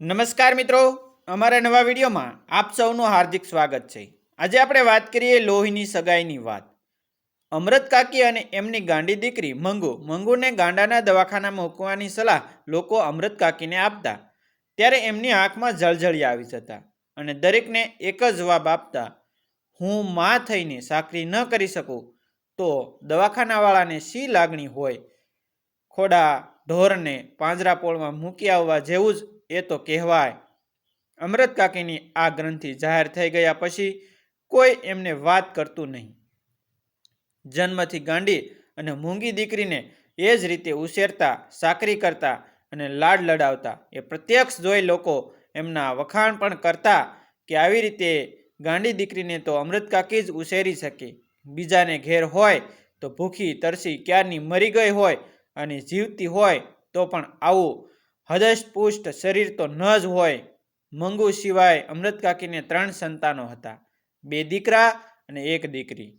નમસ્કાર મિત્રો. અમારા નવા વિડીયોમાં આપ સૌનું હાર્દિક સ્વાગત છે. આજે આપણે વાત કરીએ લોહીની સગાઈની વાત. અમૃત કાકી અને એમની ગાંડી દીકરી મંગુ, મંગુને ગાંડાના દવાખાના મૂકવાની સલાહ લોકો અમૃત કાકીને આપતા. ત્યારે એમની આંખમાં જળજળી આવી જતા અને દરેકને એક જ જવાબ આપતા, હું માં થઈને સાકરી ન કરી શકું, તો દવાખાનાવાળાને શી લાગણી હોય? ખોડા ઢોરને પાંજરાપોળમાં મૂકી આવવા જેવું જ એ તો કહેવાય. અમૃત કાકીની આ ગ્રંથિ જાહેર થઈ ગયા પછી કોઈ એમને વાત કરતું નહીં. જન્મથી ગાંડી અને મૂંગી દીકરીને એ જ રીતે ઉછેરતા, સાકરી કરતા અને લાડ લડાવતા. એ પ્રત્યક્ષ જોઈ લોકો એમના વખાણ પણ કરતા કે આવી રીતે ગાંડી દીકરીને તો અમૃત કાકી જ ઉછેરી શકે. બીજાને ઘેર હોય તો ભૂખી તરસી ક્યારની મરી ગઈ હોય અને જીવતી હોય તો પણ આવું હદષ્ટપુષ્ટ શરીર તો ન જ હોય. મંગુ સિવાય અમૃત કાકીને ત્રણ સંતાનો હતા. બે દીકરા અને એક દીકરી.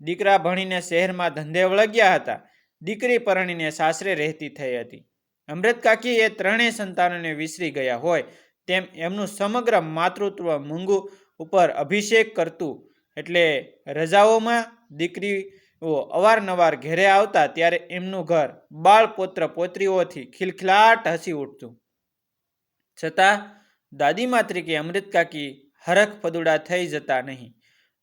દીકરા ભણીને શહેરમાં ધંધે વળગ્યા હતા. દીકરી પરણીને સાસરે રહેતી થઈ હતી. અમૃત કાકી એ ત્રણેય સંતાનોને વિસરી ગયા હોય તેમ એમનું સમગ્ર માતૃત્વ મંગુ ઉપર અભિષેક કરતું. એટલે રજાઓમાં દીકરીઓ અવારનવાર ઘેરે આવતા ત્યારે એમનું ઘર બાળ પોત્ર પોત્રીઓથી ખિલખિલાટ હસી ઉઠતું. છતાં દાદીમા તરીકે અમૃત કાકી હરખ પદુડા થઈ જતા નહીં.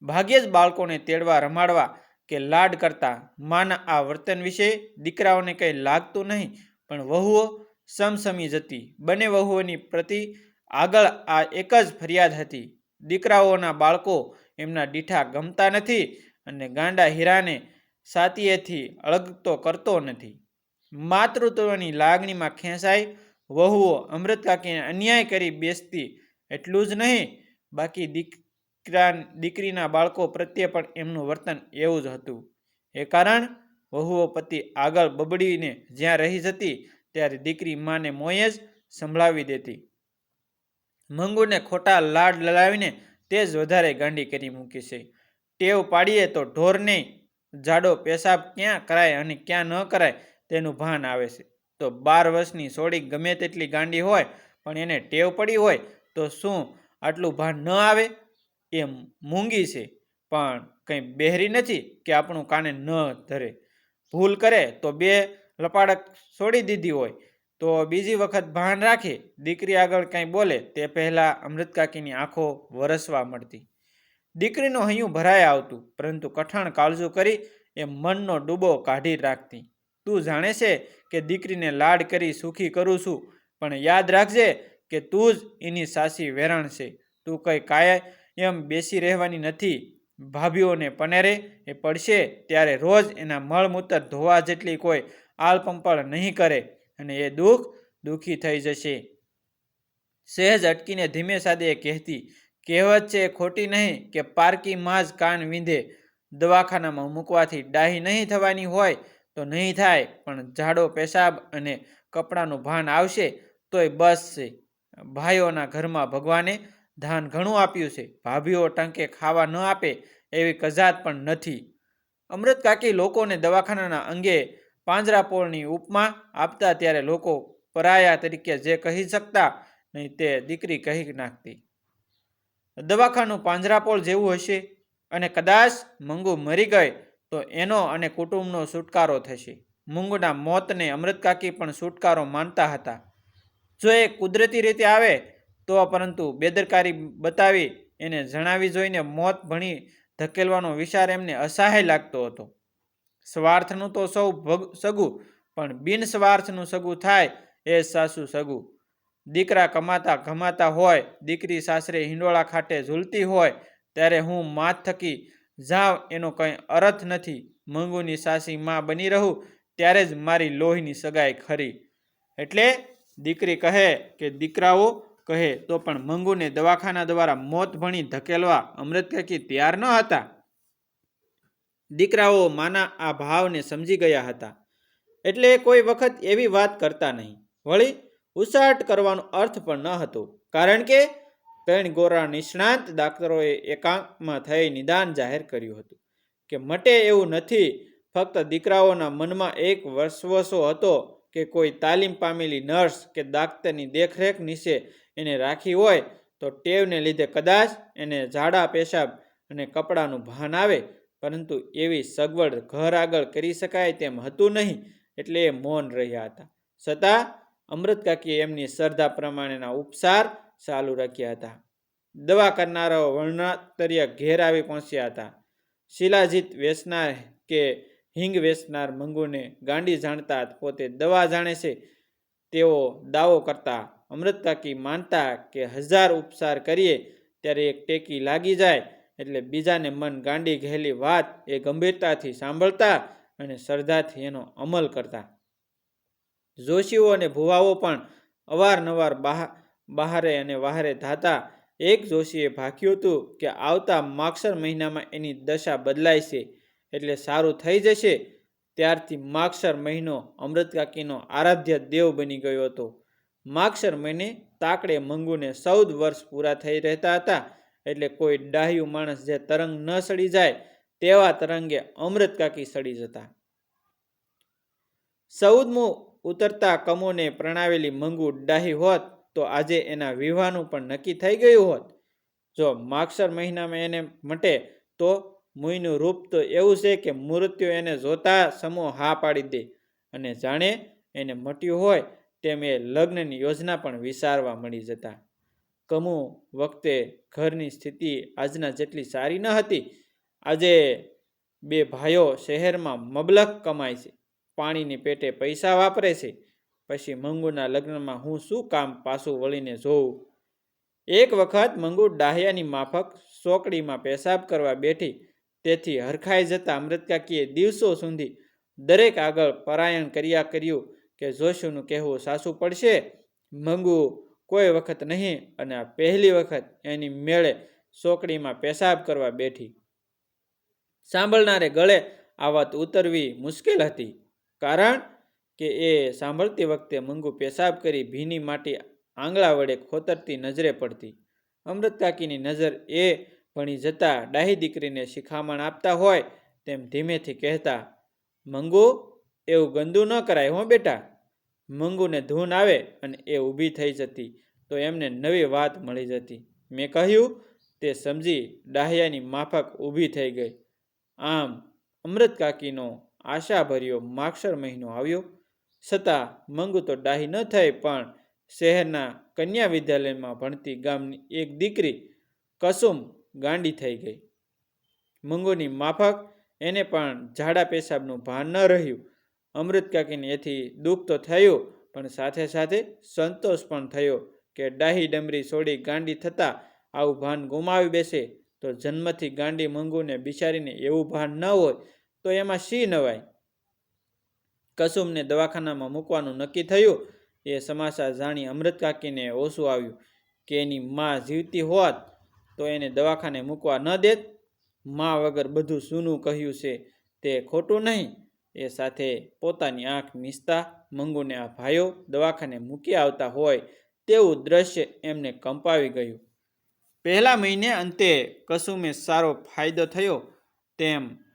ભાગ્યે જ બાળકોને તેડવા રમાડવા કે લાડ કરતા માના આ વર્તન વિશે દીકરાઓને કંઈ લાગતું નહીં, પણ વહુઓ સમસમી જતી. બંને વહુઓની પ્રતિ આગળ આ એક જ ફરિયાદ હતી. દીકરાઓના બાળકો એમના દીઠા ગમતા નથી અને ગાંડા હીરાને સાતીએથી અળગતો કરતો નથી. માતૃત્વની લાગણીમાં ખેંચાઈ વહુઓ અમૃત કાકીને અન્યાય કરી બેસતી એટલું જ નહીં, બાકી દીકરા દીકરીના બાળકો પ્રત્યે પણ એમનું વર્તન એવું જ હતું. એ કારણ વહુઓ પતિ આગળ બબડીને જ્યાં રહી જતી, ત્યારે દીકરી માને મોયે જ સંભળાવી દેતી. મંગુને ખોટા લાડ લડાવીને તે જ વધારે ગાંડી કરી મૂકી છે. ટેવ પાડીએ તો ઢોરને જાડો પેશાબ ક્યાં કરાય અને ક્યાં ન કરાય તેનું ભાન આવે છે. તો બાર વર્ષની સોડી ગમે તેટલી ગાંડી હોય, પણ એને ટેવ પડી હોય તો શું આટલું ભાન ન આવે? એ મૂંગી છે, પણ કંઈ બહેરી નથી કે આપણું કાને ન ધરે. ભૂલ કરે તો બે લપાડક છોડી દીધી હોય, તો બીજી વખત ભાન રાખે. દીકરી આગળ કંઈ બોલે તે પહેલાં અમૃત કાકીની આંખો વરસવા મળતી. દીકરીનું હૈયું ભરાય આવતું, પરંતુ કઠણ કાળજું કરી એ મનનો ડૂબો કાઢી રાખતી. તું જાણે છે કે દીકરીને લાડ કરી સુખી કરું છું, પણ યાદ રાખજે કે તું જ એની સાસી વેરણ છે. તું કંઈ કાય એમ બેસી રહેવાની નથી. ભાભીઓને પનેરે એ પડશે ત્યારે રોજ એના મળમૂત્ર ધોવા જેટલી કોઈ આલપંપળ નહીં કરે અને એ દુઃખ દુઃખી થઈ જશે. સહેજ અટકીને ધીમે સાદે કહેતી કહેવત છે ખોટી નહીં કે પારકી માં જ કાન વીંધે, દવાખાનામાં મૂકવાથી ડાહી નહીં થવાની હોય તો નહીં થાય, પણ ઝાડો પેશાબ અને કપડાનું ભાન આવશે તોય બસ છે. ભાઈઓના ઘરમાં ભગવાને ધાન ઘણું આપ્યું છે. ભાભીઓ ટંકે ખાવા ન આપે એવી કજાત પણ નથી. અમૃત કાકી લોકોને દવાખાનાના અંગે પાંજરાપોળની ઉપમા આપતા ત્યારે લોકો પરાયા તરીકે જે કહી શકતા નહીં તે દીકરી કહી નાખતી. દવાખાનું પાંજરાપોળ જેવું હશે અને કદાચ મંગુ મરી ગઈ, તો એનો અને કુટુંબનો છુટકારો થશે. મૂંગના મોતને અમૃત કાકી પણ છુટકારો માનતા હતા. જો એ કુદરતી રીતે આવે, તો પરંતુ બેદરકારી બતાવી એને જણાવી જોઈને મોત ભણી ધકેલવાનો વિચાર એમને અસહાય લાગતો હતો. સ્વાર્થનું તો સૌ સગું, પણ બિન સ્વાર્થનું સગું થાય એ સાસુ સગું. દીકરા કમાતા કમાતા હોય, દીકરી સાસરે હિંડોળા ખાટે ઝૂલતી હોય, ત્યારે હું માથ થકી જાઉં એનો કંઈ અર્થ નથી. મંગુની સાસી માં બની રહું, ત્યારે જ મારી લોહીની સગાઈ ખરી. એટલે દીકરી કહે કે, દીકરાઓ, કહે, તો પણ મંગુને દવાખાના દ્વારા મોત ભણી ધકેલવા અમૃત કાકી તૈયાર ન હતા. દીકરાઓ માના આ ભાવને સમજી ગયા હતા. એટલે કોઈ વખત એવી વાત કરતા નહીં. વળી ઉસાટ કરવાનો અર્થ પણ ન હતો. કારણ કે ત્રણ ગોરા નિષ્ણાંત ડાક્ટરોએ એકાંકમાં થઈ નિદાન જાહેર કર્યું હતું કે મટે એવું નથી, ફક્ત દીકરાઓના મનમાં એક વસવસો હતો કે કોઈ તાલીમ પામેલી નર્સ કે દાક્તરની દેખરેખ નીચે એને રાખી હોય તો ટેવને લીધે કદાચ એને ઝાડા, પેશાબ અને કપડાનું ભાન આવે, પરંતુ એવી સગવડ ઘર આગળ કરી શકાય તેમ હતું નહીં, એટલે એ મૌન રહ્યા હતા. છતાં અમૃત કાકીએ એમની શ્રદ્ધા પ્રમાણેના ઉપસાર ચાલુ રાખ્યા હતા. દવા કરનારાઓ વર્ણાતર્ય ઘેર આવી પહોંચ્યા હતા. શિલાજીત વેચનાર કે હિંગ વેચનાર મંગુને ગાંડી જાણતા પોતે દવા જાણે છે. તેઓ દાવો કરતા અમૃત કાકી માનતા કે હજાર ઉપસાર કરીએ ત્યારે એક ટેકી લાગી જાય એટલે બીજાને મન ગાંડી ઘેલી વાત એ ગંભીરતાથી સાંભળતા અને શ્રદ્ધાથી એનો અમલ કરતા. જોશીઓ અને ભુવાઓ પણ અવારનવાર બહાર અને વહારે ધાતા. એક જોશીએ ભાખ્યું હતું કે આવતા માક્ષર મહિનામાં એની દશા બદલાય છે, એટલે સારું થઈ જશે. ત્યારથી માગસર મહિનો અમૃતકાકીનો આરાધ્ય દેવ બની ગયો હતો. માક્ષર મહિને તાકડે મંગુને ચૌદ વર્ષ પૂરા થઈ રહેતા હતા, એટલે કોઈ ડાહ્યું માણસ જે તરંગ ન સડી જાય, તેવા તરંગે અમૃતકાકી સડી જતા. ચૌદમું ઉતરતા કમોને પ્રણાવેલી મંગુ ડાહી હોત તો આજે એના વિવાહનું પણ નક્કી થઈ ગયું હોત. જો માગસર મહિનામાં એને મટે તો મુઈનું રૂપ તો એવું છે કે મૃત્યુ એને જોતા સમો હા પાડી દે અને જાણે એને મટ્યું હોય તેમ એ લગ્નની યોજના પણ વિચારવા મળી જતા. કમુ વખતે ઘરની સ્થિતિ આજના જેટલી સારી ન હતી. આજે બે ભાઈઓ શહેરમાં મબલખ કમાય છે. પાણીની પેટે પૈસા વાપરે છે. પછી મંગુના લગ્નમાં હું શું કામ પાછું વળીને જોઉં? એક વખત મંગુ ડાહ્યાની માફક ચોકડીમાં પેશાબ કરવા બેઠી. તેથી હરખાઈ જતા અમૃતકાકીએ દિવસો સુધી દરેક આગળ પરાયણ કર્યા કર્યું કે જોશુનું કહેવું સાસું પડશે. મંગુ કોઈ વખત નહીં અને આ પહેલી વખત એની મેળે ચોકડીમાં પેશાબ કરવા બેઠી. સાંભળનારે ગળે આ વાત ઉતરવી મુશ્કેલ હતી. કારણ કે એ સાંભળતી વખતે મંગુ પેશાબ કરી ભીની માટી આંગળા વડે ખોતરતી નજરે પડતી. અમૃત કાકીની નજર એ ભણી જતા ડાહી દીકરીને શિખામણ આપતા હોય તેમ ધીમેથી કહેતા, મંગુ એવું ગંદુ ન કરાય હો બેટા. મંગુને ધૂન આવે અને એ ઊભી થઈ જતી, તો એમને નવી વાત મળી જતી. મેં કહ્યું, તે સમજી ડાહ્યાની માફક ઊભી થઈ ગઈ. આમ અમૃત કાકીનો આશાભર્યો માક્ષર મહિનો આવ્યો. છતાં મંગુ તો ડાહી ન થઈ, પણ શહેરના કન્યા વિદ્યાલયમાં ભણતી ગામની એક દીકરી કસુમ ગાંડી થઈ ગઈ. મંગુની માફક એને પણ ઝાડા પેશાબનું ભાન ન રહ્યું. અમૃત કાકીને એથી દુઃખ તો થયું, પણ સાથે સાથે સંતોષ પણ થયો કે ડાહી ડમરી છોડી ગાંડી થતાં આવું ભાન ગુમાવી બેસે, તો જન્મથી ગાંડી મંગુને બિચારીને એવું ભાન ન હોય તો એમાં શી નવાય? કસુમને દવાખાનામાં મૂકવાનું નક્કી થયું. એ સમાચાર જાણી અમૃત કાકીને ઓછું આવ્યું કે એની માં જીવતી હોત તો એને દવાખાને મૂકવા ન દેત. માં વગર બધું સૂનું કહ્યું છે તે ખોટું નહીં. એ સાથે પોતાની આંખ મીસતા મંગુને આ ભાઈઓ દવાખાને મૂકી આવતા હોય તેવું દ્રશ્ય એમને કંપાવી ગયું. પહેલા મહિને અંતે કસુમે સારો ફાયદો થયો તેમ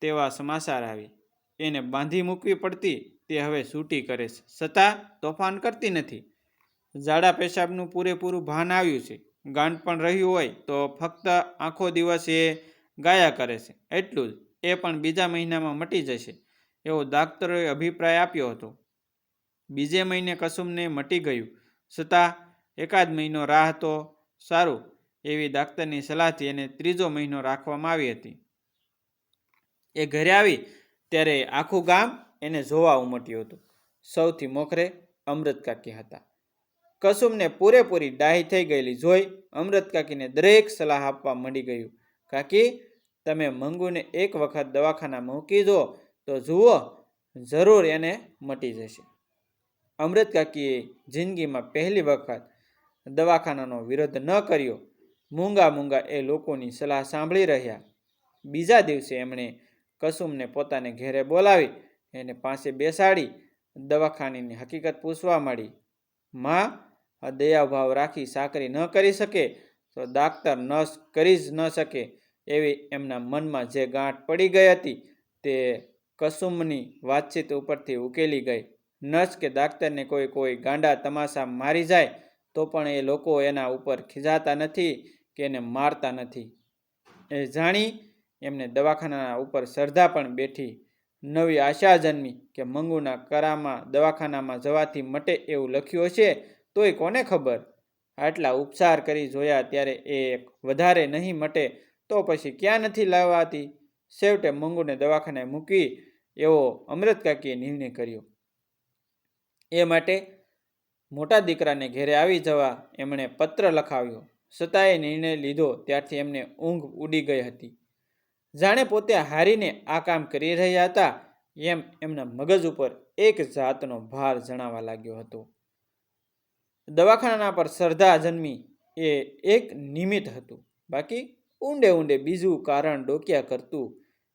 તેવા સમાચાર આવી. એને બાંધી મૂકવી પડતી તે હવે છૂટી કરે છે. છતાં તોફાન કરતી નથી. ઝાડા પેશાબનું પૂરેપૂરું ભાન આવ્યું છે. ગાંઠ પણ રહ્યું હોય તો ફક્ત આખો દિવસ એ ગાયા કરે છે. એટલું જ. એ પણ બીજા મહિનામાં મટી જશે. એવો ડાક્ટરોએ અભિપ્રાય આપ્યો હતો. બીજે મહિને કસુમને મટી ગયું. છતાં એકાદ મહિનો રાહ તો સારું. એવી ડાક્ટરની સલાહથી એને ત્રીજો મહિનો રાખવામાં આવી હતી. એ ઘરે આવી ત્યારે આખું ગામ એને જોવા ઉમટ્યું હતું. સૌથી મોખરે અમૃત કાકી હતા. કસુમને પૂરેપૂરી ડાહી થઈ ગયેલી જોઈ અમૃત કાકીને દરેક સલાહ આપવા મળી ગયું. કાકી, તમે મંગુને એક વખત દવાખાના મૂકી દો તો જુઓ, જરૂર એને મટી જશે. અમૃત કાકીએ જિંદગીમાં પહેલી વખત દવાખાનાનો વિરોધ ન કર્યો. મૂંગા મૂંગા એ લોકોની સલાહ સાંભળી રહ્યા. બીજા દિવસે એમણે કસુમને પોતાને ઘેરે બોલાવી એને પાસે બેસાડી દવાખાનીની હકીકત પૂછવા માંડી, માં, આ દયાભાવ રાખી સાકરી ન કરી શકે તો ડાક્ટર નર્સ કરી જ ન શકે એવી એમના મનમાં જે ગાંઠ પડી ગઈ હતી તે કસુમની વાતચીત ઉપરથી ઉકેલી ગઈ. નર્સ કે ડાક્ટરને કોઈ કોઈ ગાંડા તમાશા મારી જાય તો પણ એ લોકો એના ઉપર ખીજાતા નથી કે એને મારતા નથી. એ જાણી એમને દવાખાના ઉપર શ્રદ્ધા પણ બેઠી. નવી આશા જન્મી કે મંગુના કરામાં દવાખાનામાં જવાથી મટે એવું લખ્યું હશે તોય કોને ખબર? આટલા ઉપચાર કરી જોયા ત્યારે એ એક વધારે નહીં મટે તો પછી ક્યાં નથી લાવવાતી? છેવટે મંગુને દવાખાને મૂકી એવો અમૃત કાકીએ નિર્ણય કર્યો. એ માટે મોટા દીકરાને ઘેરે આવી જવા એમણે પત્ર લખાવ્યો. છતાંય નિર્ણય લીધો ત્યારથી એમને ઊંઘ ઉડી ગઈ હતી. જાણે પોતે હારીને આ કામ કરી રહ્યા હતા, એમ એમના મગજ ઉપર એક જાતનો ભાર જણાવા લાગ્યો હતો. દવાખાના પર શ્રદ્ધા જન્મી એ એક નિમિત્ત હતું. બાકી ઊંડે ઊંડે બીજું કારણ ડોક્યા કરતું,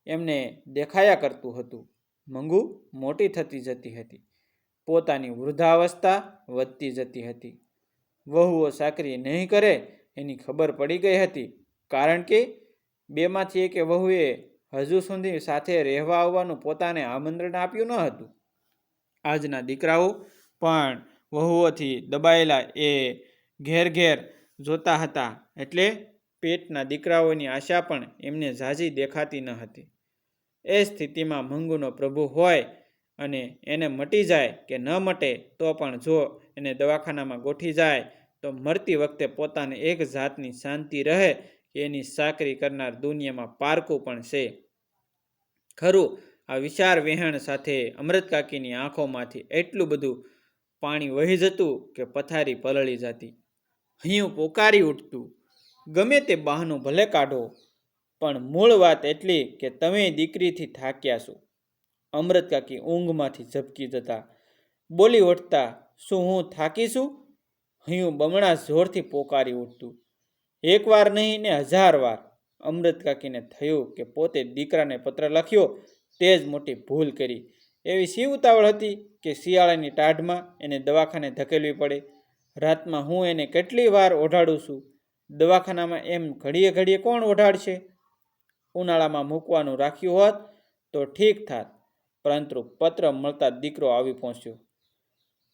એમને દેખાયા કરતું હતું. મંગુ મોટી થતી જતી હતી. પોતાની વૃદ્ધાવસ્થા વધતી જતી હતી. વહુઓ સાકરી નહીં કરે એની ખબર પડી ગઈ હતી, કારણ કે બેમાંથી એકે વહુએ હજુ સુધી સાથે રહેવા આવવાનું પોતાને આમંત્રણ આપ્યું ન હતું. આજના દીકરાઓ પણ વહુઓથી દબાયેલા એ ઘેર ઘેર જોતા હતા એટલે પેટના દીકરાઓની આશા પણ એમને ઝાઝી દેખાતી ન હતી. એ સ્થિતિમાં મંગુનો પ્રભુ હોય અને એને મટી જાય કે ન મટે તો પણ જો એને દવાખાનામાં ગોઠી જાય તો મરતી વખતે પોતાને એક જાતની શાંતિ રહે એની સાકરી કરનાર દુનિયામાં પારકું પણ છે. ખરું, આ વિચાર વહેણ સાથે અમૃતકાકીની આંખોમાંથી એટલું બધું પાણી વહી જતું કે પથારી પલળી જતી. હૈયું પોકારી ઉઠતું. ગમે તે બહાનું ભલે કાઢો, પણ મૂળ વાત એટલી કે તમે દીકરીથી થાક્યા છો. અમૃતકાકી ઊંઘમાંથી ઝબકી જતા. બોલી ઉઠતા, શું હું થાકી છું? હૈયું બમણા જોરથી પોકારી ઉઠતું. એકવાર નહીં ને હજાર વાર અમૃત કાકીને થયું કે પોતે દીકરાને પત્ર લખ્યો તે જ મોટી ભૂલ કરી. એવી શિવ ઉતાવળ હતી કે શિયાળાની ટાઢમાં એને દવાખાને ધકેલવી પડે? રાતમાં હું એને કેટલી વાર ઓઢાડું છું? દવાખાનામાં એમ ઘડીએ ઘડીએ કોણ ઓઢાડશે? ઉનાળામાં મૂકવાનું રાખ્યું હોત તો ઠીક થાત, પરંતુ પત્ર મળતા દીકરો આવી પહોંચ્યો.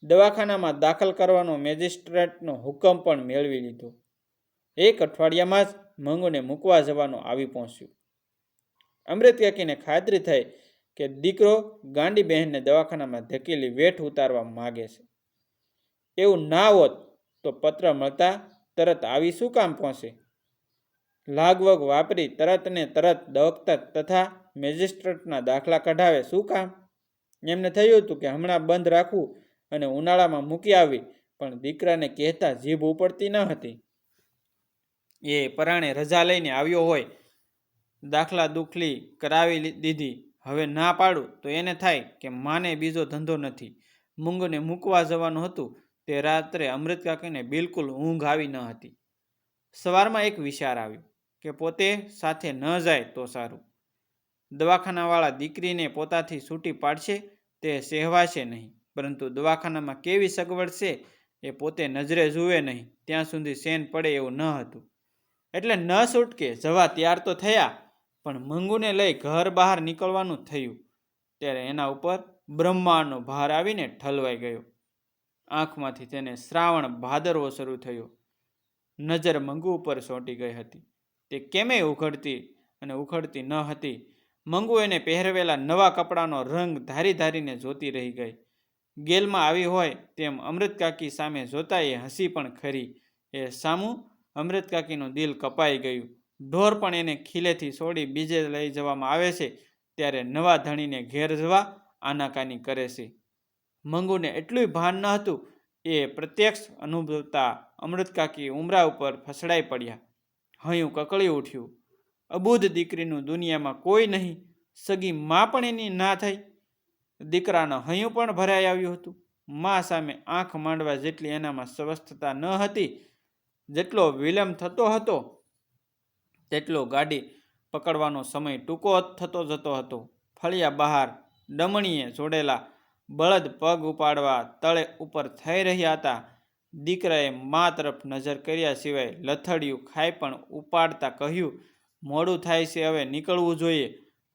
દવાખાનામાં દાખલ કરવાનો મેજિસ્ટ્રેટનો હુકમ પણ મેળવી લીધો. એક અઠવાડિયામાં જ મંગુને મૂકવા જવાનું આવી પહોંચ્યું. અમૃત કાકીને ખાતરી થઈ કે દીકરો ગાંડી બહેનને દવાખાનામાં ધકેલી વેઠ ઉતારવા માગે છે. એવું ના હોત તો પત્ર મળતા તરત આવી શું કામ પહોંચે? લાગવગ વાપરી તરત ને તરત દવખતર તથા મેજિસ્ટ્રેટના દાખલા કઢાવે શું કામ? એમને થયું હતું કે હમણાં બંધ રાખવું અને ઉનાળામાં મૂકી આવી, પણ દીકરાને કહેતા જીભ ઉપડતી ન હતી. એ પરાણે રજા લઈને આવ્યો હોય, દાખલા દુખલી કરાવી દીધી. હવે ના પાડું તો એને થાય કે માને બીજો ધંધો નથી. મૂંગને મૂકવા જવાનું હતું તે રાત્રે અમૃત કાકીને બિલકુલ ઊંઘ આવી ન હતી. સવારમાં એક વિચાર આવ્યો કે પોતે સાથે ન જાય તો સારું. દવાખાનાવાળા દીકરીને પોતાથી છૂટી પાડશે તે સહેવાશે નહીં. પરંતુ દવાખાનામાં કેવી સગવડ છે એ પોતે નજરે જુએ નહીં. ત્યાં સુધી સેન પડે એવું ન હતું. એટલે ન છૂટકે જવા તૈયાર તો થયા, પણ મંગુને લઈ ઘર બહાર નીકળવાનું થયું. ત્યારે એના ઉપર બ્રહ્માંડનો ભાર આવીને ઠલવાઈ ગયો. આંખમાંથી તેને શ્રાવણ ભાદરવો શરૂ થયો. નજર મંગુ ઉપર સોંટી ગઈ હતી. તે કેમે ઉઘડતી અને ઉખડતી ન હતી, મંગુ એને પહેરવેલા નવા કપડાનો રંગ ધારી ધારીને જોતી રહી ગઈ. ગેલમાં આવી હોય તેમ અમૃત કાકી સામે જોતા એ હસી પણ ખરી. એ સામું અમૃત કાકીનું દિલ કપાઈ ગયું. ઢોર પણ એને ખીલેથી છોડી બીજે લઈ જવામાં આવે છે. ત્યારે નવા ધણીને ઘેર જવા આનાકાની કરે છે. મંગુને એટલું ભાન ન હતું. એ પ્રત્યક્ષ અનુભવતા અમૃત કાકી ઉમરા ઉપર ફસડાઈ પડ્યા. હયું કકળી ઉઠ્યું. અબુધ દીકરીનું દુનિયામાં કોઈ નહીં. સગી માં પણ એની ના થઈ. દીકરાનો હયું પણ ભરાઈ આવ્યું હતું. મા સામે આંખ માંડવા જેટલી એનામાં સ્વસ્થતા ન હતી જેટલો વિલંબ થતો હતો, તેટલો ગાડી પકડવાનો સમય ટૂંકો થતો જતો હતો. ફળિયા બહાર ડમણીએ જોડેલા બળદ પગ ઉપાડવા તળે ઉપર થઈ રહ્યા હતા. દીકરાએ મા તરફ નજર કર્યા સિવાય લથડિયું ખાઈ પણ ઉપાડતા કહ્યું, મોડું થાય છે, હવે નીકળવું જોઈએ.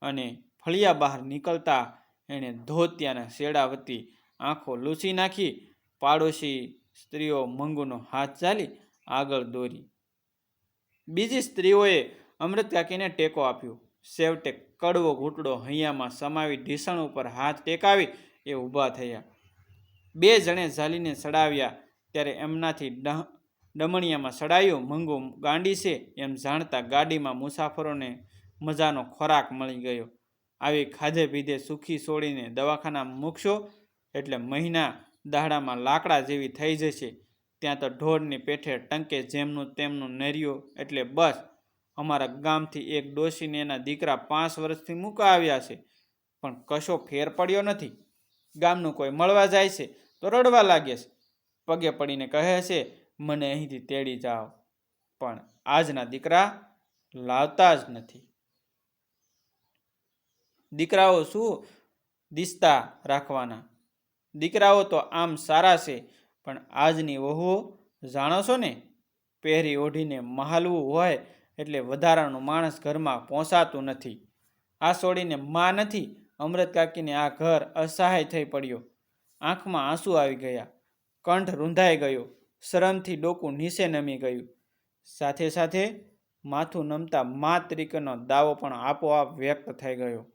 અને ફળિયા બહાર નીકળતા એણે ધોતિયાના શેડા વતી આંખો લૂછી નાખી. પાડોશી સ્ત્રીઓ મંગુનો હાથ ચાલી આગળ દોરી. બીજી સ્ત્રીઓએ અમૃત કાકીને ટેકો આપ્યો. સેવટે કડવો ઘૂંટડો હૈયામાં સમાવી ઢીસણ ઉપર હાથ ટેકાવી એ ઊભા થયા. બે જણે ઝાલીને સડાવ્યા, ત્યારે એમનાથી ડમણિયામાં સડાયું, મંગુ ગાંડી છે? એમ જાણતા ગાડીમાં મુસાફરોને મજાનો ખોરાક મળી ગયો. આવી ખાધે પીધે સુખી છોડીને દવાખાના મૂકશો એટલે મહિના દાડામાં લાકડા જેવી થઈ જશે. ત્યાં તો ઢોરની પેઠે ટંકે જેમનું તેમનું નર્યો એટલે બસ. અમારા ગામથી એક ડોશીને એના દીકરા પાંચ વર્ષથી મૂકા આવ્યા છે, પણ કશો ફેર પડ્યો નથી. ગામનું કોઈ મળવા જાય છે તો રડવા લાગે છે. પગે પડીને કહે છે, મને અહીંથી તેડી જાઓ. પણ આજના દીકરા લાવતા જ નથી. દીકરાઓ શું? દિસ્તા રાખવાના. દીકરાઓ તો આમ સારા છે પણ આજની વહુઓ જાણો છો ને? પહેરી ઓઢીને મહાલવું હોય એટલે વધારાનું માણસ ઘરમાં પહોંચાતું નથી. આ છોડીને માં નથી, અમૃત કાકીને આ ઘર અસહાય થઈ પડ્યો. આંખમાં આંસુ આવી ગયા. કંઠ રૂંધાઈ ગયો. શરમથી ડોકું નીચે નમી ગયું. સાથે સાથે માથું નમતા મા તરીકેનો દાવો પણ આપોઆપ વ્યક્ત થઈ ગયો.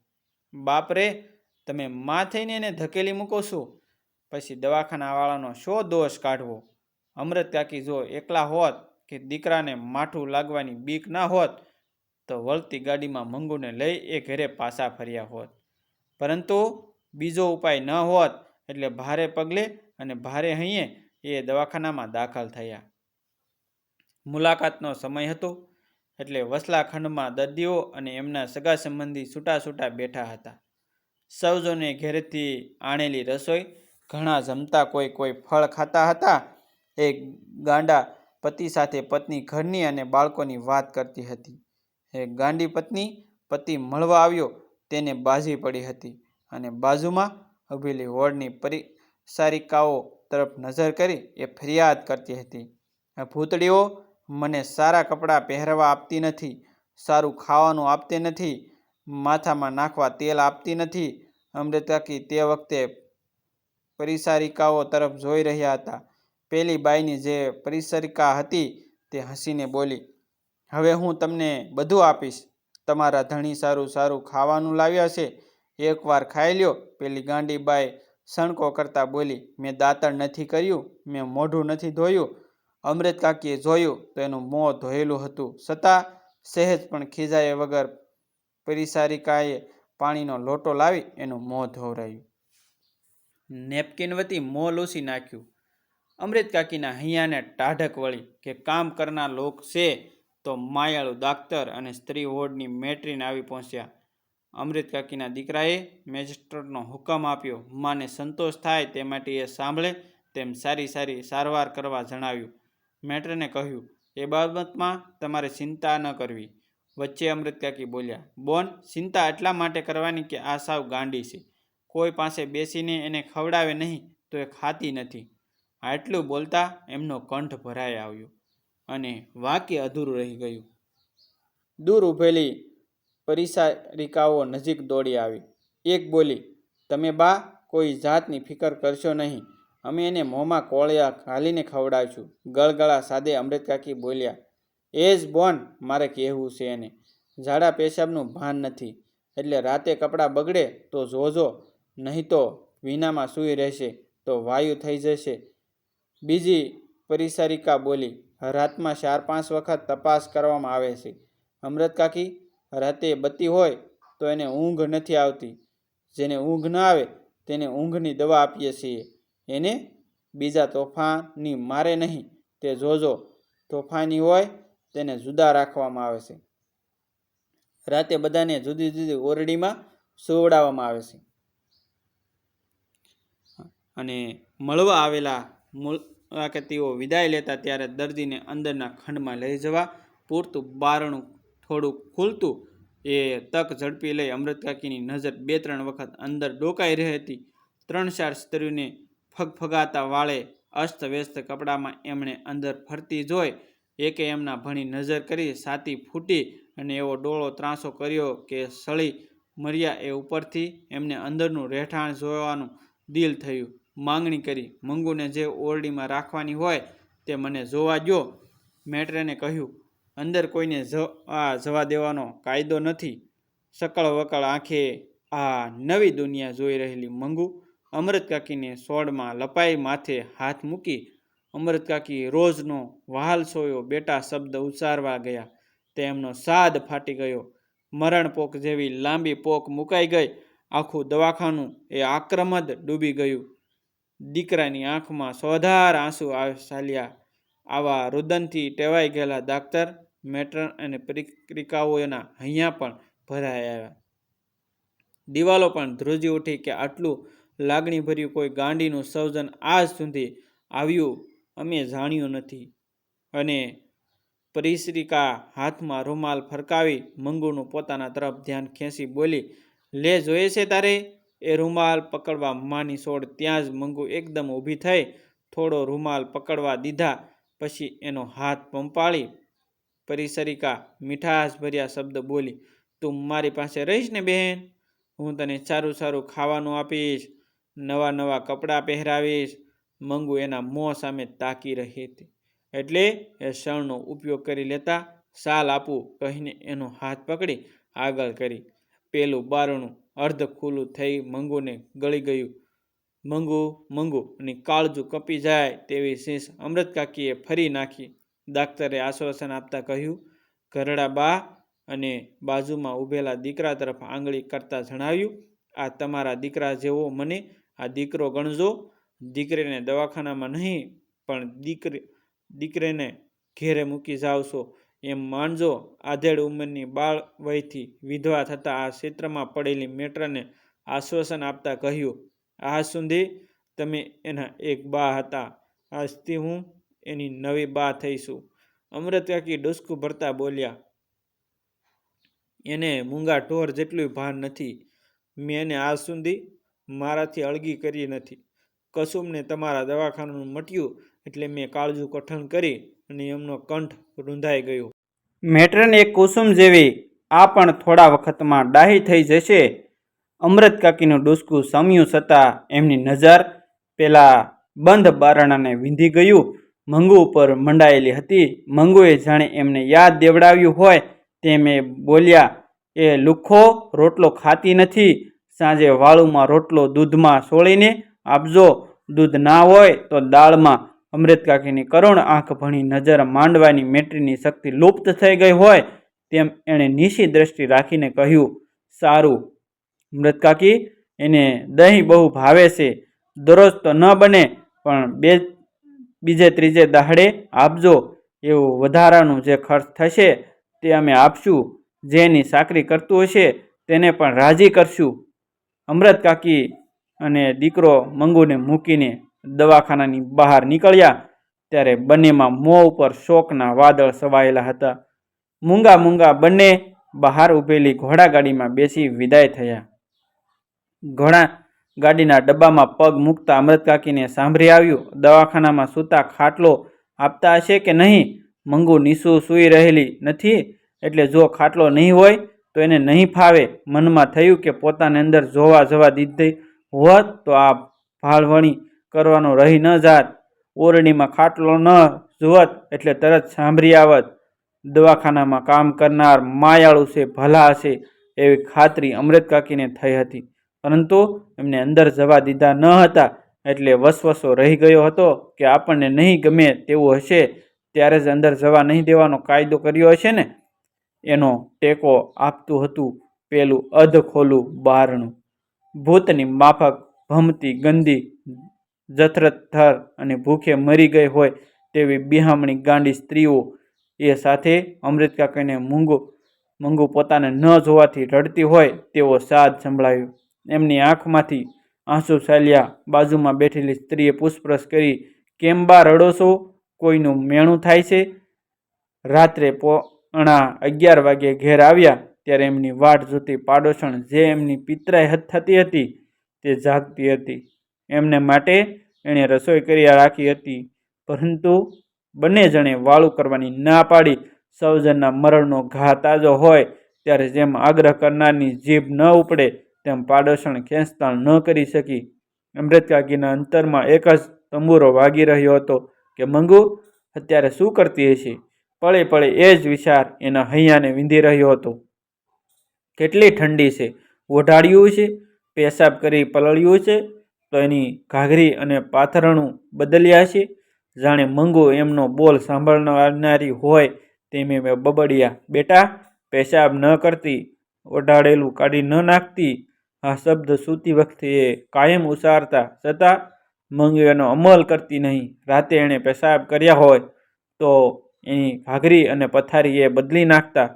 બાપરે, તમે મા થઈને એને ધકેલી મૂકો છો? પછી દવાખાનાવાળાનો શો દોષ કાઢવો? અમૃત કાકી જો એકલા હોત કે દીકરાને માઠું લાગવાની બીક ના હોત, તો વળતી ગાડીમાં મંગુને લઈ એ ઘરે પાછા ફર્યા હોત. પરંતુ બીજો ઉપાય ન હોત એટલે ભારે પગલે અને ભારે હૈયે એ દવાખાનામાં દાખલ થયા. મુલાકાતનો સમય હતો એટલે વસલા ખંડમાં દર્દીઓ અને એમના સગા સંબંધી છૂટા છૂટા બેઠા હતા. સૌજોને ઘેરેથી આણેલી રસોઈ ઘણા જમતા કોઈ કોઈ ફળ ખાતા હતા. એ ગાંડા પતિ સાથે પત્ની ઘરની અને બાળકોની વાત કરતી હતી. એક ગાંડી પત્ની પતિ મળવા આવ્યો તેને બાજી પડી હતી અને બાજુમાં ઊભેલી હોડની પરિસારિકાઓ તરફ નજર કરી એ ફરિયાદ કરતી હતી. ભૂતળીઓ મને સારા કપડાં પહેરવા આપતી નથી, સારું ખાવાનું આપતી નથી, માથામાં નાખવા તેલ આપતી નથી અમૃતાકી તે વખતે પરિસારિકાઓ તરફ જોઈ રહ્યા હતા. પેલી બાઈની જે પરિસરિકા હતી તે હસીને બોલી, હવે હું તમને બધું આપીશ. તમારા ધણી સારું સારું ખાવાનું લાવ્યા છે. એકવાર ખાઈ લ્યો. પેલી ગાંડી બાઈ સણકો કરતા બોલી, મેં દાંતણ નથી કર્યું, મેં મોઢું નથી ધોયું. અમૃત કાકીએ જોયું તો એનું મોં ધોયેલું હતું. છતાં સહેજ પણ ખીજાયા વગર પરિસારિકાએ પાણીનો લોટો લાવી એનું મોં ધોવરાયું. નેપકિન વતી મોં લૂસી નાખ્યું. અમૃત કાકીના હૈયાને ટાઢક વળી કે કામ કરનાર લોક છે તો માયાળુ દાક્તર અને સ્ત્રી વોર્ડની મેટ્રીન આવી પહોંચ્યા. અમૃત કાકીના દીકરાએ મેજિસ્ટ્રેટનો હુકમ આપ્યો. માને સંતોષ થાય તે માટે એ સાંભળે તેમ સારી સારી સારવાર કરવા જણાવ્યું. મેટ્રને કહ્યું, એ બાબતમાં તમારે ચિંતા ન કરવી. વચ્ચે અમૃત કાકી બોલ્યા, બોન, ચિંતા એટલા માટે કરવાની કે આ સાવ ગાંડી છે. કોઈ પાસે બેસીને એને ખવડાવે નહીં, તો એ ખાતી નથી. આટલું બોલતા એમનો કંઠ ભરાઈ આવ્યો અને વાક્ય અધૂરું રહી ગયું. દૂર ઊભેલી પરિસારિકાઓ નજીક દોડી આવી. એક બોલી, તમે બા, કોઈ જાતની ફિકર કરશો નહીં. અમે એને મોંમાં કોળિયા ઘાલીને ખવડાવીશું. ગળગળા સાદે અમૃત કાકી બોલ્યા, એ જ બોન મારે કહેવું છે એને. ઝાડા પેશાબનું ભાન નથી. એટલે રાતે કપડાં બગડે તો જોજો. નહીં તો વિનામાં સૂઈ રહેશે તો વાયુ થઈ જશે. બીજી પરિસારિકા બોલી, રાતમાં ચાર પાંચ વખત તપાસ કરવામાં આવે છે. અમૃત કાકી, રાતે બત્તી હોય તો એને ઊંઘ નથી આવતી. જેને ઊંઘ ન આવે તેને ઊંઘની દવા આપીએ છીએ. એને બીજા તોફાની મારે નહીં, તે જોજો. તોફાની હોય તેને જુદા રાખવામાં આવે છે. રાતે બધાને જુદી જુદી ઓરડીમાં સુવડાવવામાં આવે છે. અને મળવા આવેલા મુલાકાતીઓ વિદાય લેતા ત્યારે દર્દીને અંદરના ખંડમાં લઈ જવા પૂરતું બારણું થોડું ખુલતું એ તક ઝડપી લઈ અમૃતકાકીની નજર બે ત્રણ વખત અંદર ડોકાઈ રહી હતી. ત્રણ ચાર સ્ત્રીઓને ફગફગાતા વાળે અસ્તવ્યસ્ત કપડામાં એમણે અંદર ફરતી જોઈ. એકે એમના ભણી નજર કરી સાતી ફૂટી અને એવો ડોળો ત્રાસો કર્યો કે સળી મર્યા એ ઉપરથી એમને અંદરનું રહેઠાણ જોવાનું દિલ થયું. માંગણી કરી. મંગુને જે ઓરડીમાં રાખવાની હોય તે મને જોવા દ્યો. મેટ્રેને કહ્યું, અંદર કોઈને જ, આ જવા દેવાનો કાયદો નથી. સકળ વકળ આંખે આ નવી દુનિયા જોઈ રહેલી મંગુ અમૃત કાકીને સોળમાં લપાઈ માથે હાથ મૂકી, અમૃત કાકી રોજનો વહાલ સોયો બેટા શબ્દ ઉચ્ચારવા ગયા. તેમનો સાદ ફાટી ગયો. મરણ પોક જેવી લાંબી પોક મુકાઈ ગઈ. આખું દવાખાનું એ આક્રમદ ડૂબી ગયું. દીકરાની આંખમાં સોધાર આંસુ ચાલ્યા. આવા રુદનથી ટેવાઈ ગયેલા દાક્તર મેટ્રન અને પરિક્રિકાઓના હૈયા પણ ભરાઈ આવ્યા. દિવાલો પણ ધ્રુજી ઉઠી કે આટલું લાગણીભર્યું કોઈ ગાંડીનું સર્જન આજ સુધી આવ્યું અમે જાણ્યું નથી. અને પરિશ્રિકા હાથમાં રૂમાલ ફરકાવી મંગુનું પોતાના તરફ ધ્યાન ખેંચી બોલી, લે જોઈએ છે તારે? એ રૂમાલ પકડવા માની સોડ ત્યાં જ મંગુ એકદમ ઊભી થઈ, થોડો રૂમાલ પકડવા દીધા, પછી એનો હાથ પંપાળી, પરિસરિકા મીઠાશભર્યા શબ્દ બોલી, તું મારી પાસે રહીશ ને બહેન હું તને સારું સારું ખાવાનું આપીશ, નવા નવા કપડાં પહેરાવીશ. મંગુ એના મોં સામે તાકી રહી હતી. એટલે એ ક્ષણનો ઉપયોગ કરી લેતા, સાલ આપું, કહીને એનો હાથ પકડી, આગળ કરી, પેલું બારણું અર્ધ ખુલ્લું થઈ મંગુને ગળી ગયું. મંગુ મંગુ, અને કાળજું કપી જાય તેવી શીશ અમૃત કાકીએ ફરી નાખી. ડાક્ટરે આશ્વાસન આપતા કહ્યું, ઘરડા બા અને બાજુમાં ઊભેલા દીકરા તરફ આંગળી કરતા જણાવ્યું, આ તમારા દીકરા જેવો મને, આ દીકરો ગણજો. દીકરીને દવાખાનામાં નહીં, પણ દીકરી, દીકરીને ઘેરે મૂકી જાવ છો એમ માનજો આધેડ ઉંમરની બાળ વયથી વિધવા થતાં આ ક્ષેત્રમાં પડેલી મેટ્રને આશ્વાસન આપતા કહ્યું આ સુધી તમે એના એક બા હતા. આજથી હું એની નવી બા થઈશું. અમૃત કાકી ડુસકું ભરતા બોલ્યા, એને મૂંગા ઢોર જેટલું ભાન નથી. મેં એને આજ સુધી મારાથી અળગી કરી નથી. કસુમને તમારા દવાખાનું મટ્યું એટલે મેં કાળજું કઠણ કરી અને એમનો કંઠ રૂંધાઈ ગયો. મેટ્રન એક કુસુમ જેવી આ પણ થોડા વખતમાં ડાહી થઈ જશે. અમૃત કાકીનું ડૂસકું સમ્યું છતાં એમની નજર પેલા બંધ બારણાને વીંધી ગયું. મંગુ ઉપર મંડાયેલી હતી. મંગુએ જાણે એમને યાદ દેવડાવ્યું હોય તેમ એ બોલ્યા, એ લુખ્ખો રોટલો ખાતી નથી. સાંજે વાળુમાં રોટલો દૂધમાં સોળીને આપજો. દૂધ ના હોય તો દાળમાં અમૃત કાકીની કરુણ આંખ ભણી નજર માંડવાની મેટ્રીની શક્તિ લુપ્ત થઈ ગઈ હોય તેમ એણે નીશી દ્રષ્ટિ રાખીને કહ્યું, સારું. અમૃત કાકી, એને દહીં બહુ ભાવે છે. દરરોજ તો ન બને, પણ બે બીજે ત્રીજે દહાડે આપજો. એવું વધારાનું જે ખર્ચ થશે તે અમે આપશું. જેની સાકરી કરતું હશે તેને પણ રાજી કરશું. અમૃત કાકી અને દીકરો મંગુને મૂકીને દવાખાનાની બહાર નીકળ્યા ત્યારે બંનેમાં મોં ઉપર શોકના વાદળ સવાયેલા હતા. મૂંગા મૂંગા બંને બહાર ઊભેલી ઘોડાગાડીમાં બેસી વિદાય થયા. ઘોડા ગાડીના ડબ્બામાં પગ મૂકતા અમૃત કાકીને સાંભળી આવ્યું, દવાખાનામાં સૂતા ખાટલો આપતા હશે કે નહીં? મંગુ નીસુ સૂઈ રહેલી નથી, એટલે જો ખાટલો નહીં હોય તો એને નહીં ફાવે. મનમાં થયું કે પોતાને અંદર જોવા જવા દીધી હોત તો આ ભાળવણી કરવાનો રહી ન જાત. ઓરડીમાં ખાટલો ન જુવત એટલે તરત સાંભળી આવત. દવાખાનામાં કામ કરનાર માયાળુ છે, ભલા હશે એવી ખાતરી અમૃત કાકીને થઈ હતી. પરંતુ એમને અંદર જવા દીધા ન હતા એટલે વસવસો રહી ગયો હતો કે આપણને નહીં ગમે તેવું હશે, ત્યારે જ અંદર જવા નહીં દેવાનો કાયદો કર્યો હશે ને? એનો ટેકો આપતું હતું પેલું અધખોલું બારણું. ભૂતની માફક, ભમતી, ગંદી જથરથર અને ભૂખે મરી ગઈ હોય તેવી બિહામણી ગાંડી સ્ત્રીઓ એ સાથે અમૃત કાકાને મૂંગો, મંગુ પોતાને ન જોવાથી રડતી હોય તેવો સાદ સંભળાયો. એમની આંખમાંથી આંસુ ચાલ્યા બાજુમાં બેઠેલી સ્ત્રીએ પૂછપરછ કરી, કેમ બા રડો છો? કોઈનું મેણું થાય છે? રાત્રે પોણા અગિયાર વાગે ઘેર આવ્યા ત્યારે એમની વાટ જોતી પાડોશણ જે એમની પિતરાઈ થતી હતી તે જાગતી હતી. એમને માટે એણે રસોઈ કરી રાખી હતી. પરંતુ બંને જણે વાળું કરવાની ના પાડી. સૌજનના મરણનો ઘા તાજો હોય ત્યારે જેમ આગ્રહ કરનારની જીભ ન ઉપડે, તેમ પાડોશણ ખેંચતાણ ન કરી શકી. અમૃત કાકીના અંતરમાં એક જ તંબુરો વાગી રહ્યો હતો કે, મંગુ, અત્યારે શું કરતી હશે પળે પળે એ જ વિચાર એના હૈયાને વીંધી રહ્યો હતો. કેટલી ઠંડી છે? ઓઢાડ્યું છે? પેશાબ કરી પલળ્યું છે? તો એની ઘાઘરી અને પાથરણું બદલ્યા છે. જાણે મંગુ એમનો બોલ સાંભળનારી હોય તેમ એમ બબડ્યા. બેટા, પેશાબ ન કરતી ઓઢાડેલું કાઢી ન નાખતી. આ શબ્દ સૂતી વખતે એ કાયમ ઉસારતા. છતાં મંગુ એનો અમલ કરતી નહીં. રાતે એણે પેશાબ કર્યા હોય તો એની ઘાઘરી અને પથારી એ બદલી નાખતા.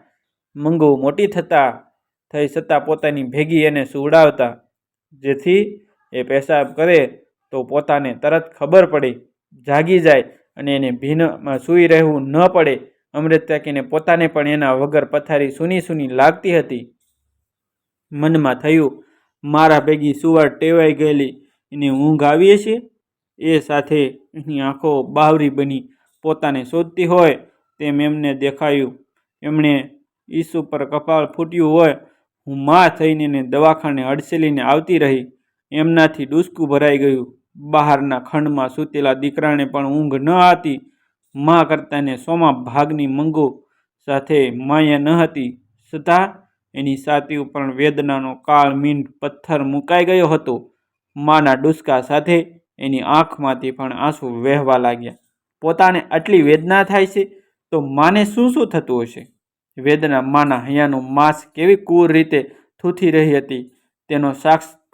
મંગુ મોટી થતા થઈ છતાં પોતાની ભેગી એને સુવડાવતા. જેથી એ પેશાબ કરે તો પોતાને તરત ખબર પડે, જાગી જાય અને એને ભીનમાં સૂઈ રહેવું ન પડે. અમૃત ત્યાકીને પોતાને પણ એના વગર પથારી સૂની સૂની લાગતી હતી. મનમાં થયું, મારા ભેગી સુવાર ટેવાઈ ગયેલી, એને ઊંઘ આવીએ છે એ સાથે એની આંખો બાવરી બની, પોતાને શોધતી હોય તેમ એમને દેખાયું. એમણે ઈસુ પર કપાળ ફૂટ્યું હોય, હું માં થઈને એને દવાખાને અડસેલીને આવતી રહી. એમનાથી ડૂસકું ભરાઈ ગયું. બહારના ખંડમાં સૂતેલા દીકરાને પણ ઊંઘ ન હતી મા કરતાને સોમા ભાગની મંગો સાથે માયા ન હતી. છતાં એની સાતી ઉપર વેદનાનો કાળ મીંડ પથ્થર મુકાઈ ગયો હતો. માના ડૂસકા સાથે એની આંખમાંથી પણ આંસુ વહેવા લાગ્યા. પોતાને આટલી વેદના થાય છે તો માને શું શું થતું હશે? વેદના માના હૈયાનું માંસ કેવી કુર રીતે થૂથી રહી હતી? તેનો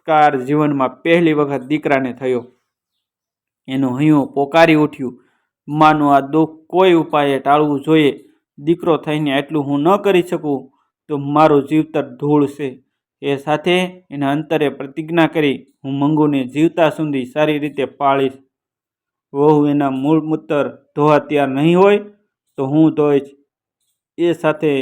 સાક્ષાત્કાર જીવનમાં પહેલી વખત દીકરાને થયો. એનું હૈયું પોકારી ઉઠ્યું. માનું આ દુઃખ કોઈ ઉપાયે ટાળવું જોઈએ. દીકરો થઈને એટલું હું ન કરી શકું તો મારું જીવતર ધૂળ છે. એ સાથે એના અંતરે પ્રતિજ્ઞા કરી હું મંગુને જીવતા સુધી સારી રીતે પાળીશ. વહુ એના મૂળ મૂત્ર ધોવા ત્યાં નહીં હોય તો હું ધોઈશ. એ સાથે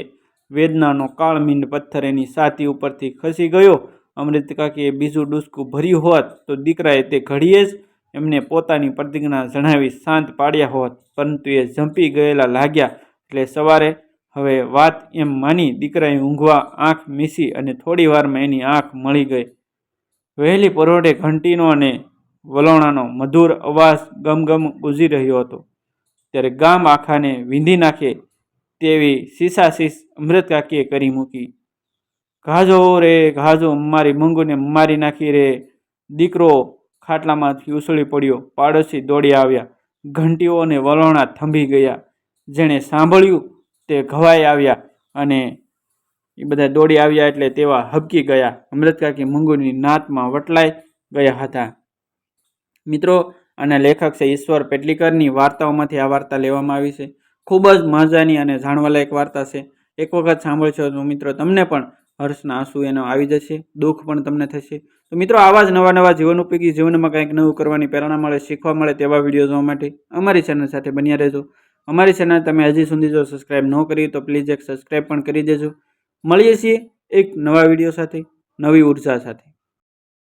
વેદનાનો કાળમીંડ પથ્થર એની છાતી ઉપરથી ખસી ગયો. અમૃત કાકીએ બીજું ડૂસકું ભર્યું હોત તો દીકરાએ તે ઘડીએ જ એમને પોતાની પ્રતિજ્ઞા જણાવી શાંત પાડ્યા હોત. પરંતુ એ ઝંપી ગયેલા લાગ્યા. એટલે સવારે હવે વાત એમ માની દીકરાએ ઊંઘવા આંખ મીસી અને થોડી વારમાં એની આંખ મળી ગઈ. વહેલી પરોઢે ઘંટીનો અને વલોણાનો મધુર અવાજ ગમગમ ગુંજી રહ્યો હતો. ત્યારે ગામ આખાને વીંધી નાખે તેવી શીશાશીશ અમૃત કાકીએ કરી મૂકી. ઘાજો રે ઘાજો મારી મંગુને મારી નાખી રે. દીકરો ખાટલામાંથી ઉસળી પડ્યો, પાડોશી દોડી આવ્યા. ઘંટીઓ અને વલોણા થંભી ગયા. જેણે સાંભળ્યું તે ઘવાઈ આવ્યા અને એ બધા દોડી આવ્યા એટલે તેવા હબકી ગયા. અમૃતકાકી મંગુની નાતમાં વટલાઈ ગયા હતા. મિત્રો અને લેખક છે ઈશ્વર પેટલીકરની વાર્તાઓમાંથી આ વાર્તા લેવામાં આવી છે. ખૂબ જ મજાની અને જાણવાલાયક વાર્તા છે. એક વખત સાંભળશો તો મિત્રો તમને પણ હર્ષના આંસુ એનો આવી જશે, દુઃખ પણ તમને થશે. તો મિત્રો, આવા જ નવા નવા જીવન ઉપયોગી જીવનમાં કંઈક નવું કરવાની પ્રેરણા મળે, શીખવા મળે તેવા વીડિયો જોવા માટે અમારી ચેનલ સાથે બન્યા રહેજો. અમારી ચેનલ તમે હજી સુધી જો સબસ્ક્રાઈબ ન કરી તો પ્લીઝ એક સબસ્ક્રાઈબ પણ કરી દેજો. મળીએ છીએ એક નવા વીડિયો સાથે, નવી ઊર્જા સાથે.